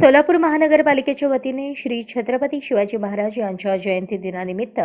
सोलापूर महानगरपालिकेच्या वतीने श्री छत्रपती शिवाजी महाराज यांच्या जयंती दिनानिमित्त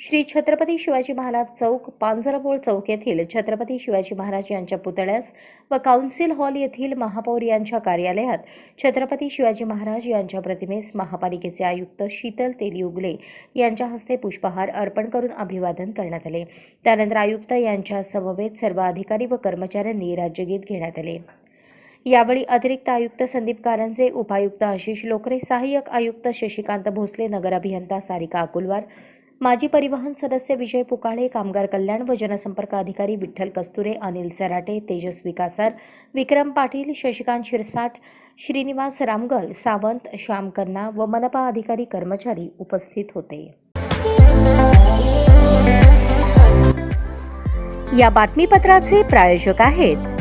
श्री छत्रपती शिवाजी महाराज चौक पांजरपोळ चौक येथील छत्रपती शिवाजी महाराज यांच्या पुतळ्यास व काउन्सिल हॉल येथील महापौर यांच्या कार्यालयात छत्रपती शिवाजी महाराज यांच्या प्रतिमेस महापालिकेचे आयुक्त शीतल तेलियुगले यांच्या हस्ते पुष्पहार अर्पण करून अभिवादन करण्यात आले. त्यानंतर आयुक्त यांच्या समवेत सर्व अधिकारी व कर्मचाऱ्यांनी राज्यगीत घेण्यात आले. यावेळी अतिरिक्त आयुक्त संदीप कारंजे उपायुक्त आशिष लोकरे सहाय्यक आयुक्त शशिकांत भोसले नगर अभियंता सारिका अकुलवार माजी परिवहन सदस्य विजय पुकाळे कामगार कल्याण व जनसंपर्क अधिकारी विठ्ठल कस्तुरे अनिल सराटे तेजस्वी कासार विक्रम पाटील शशिकांत शिरसाट श्रीनिवास रामगल सावंत श्याम कन्ना व मनपा अधिकारी कर्मचारी उपस्थित होते. या बातमीपत्राचे प्रायोजक आहेत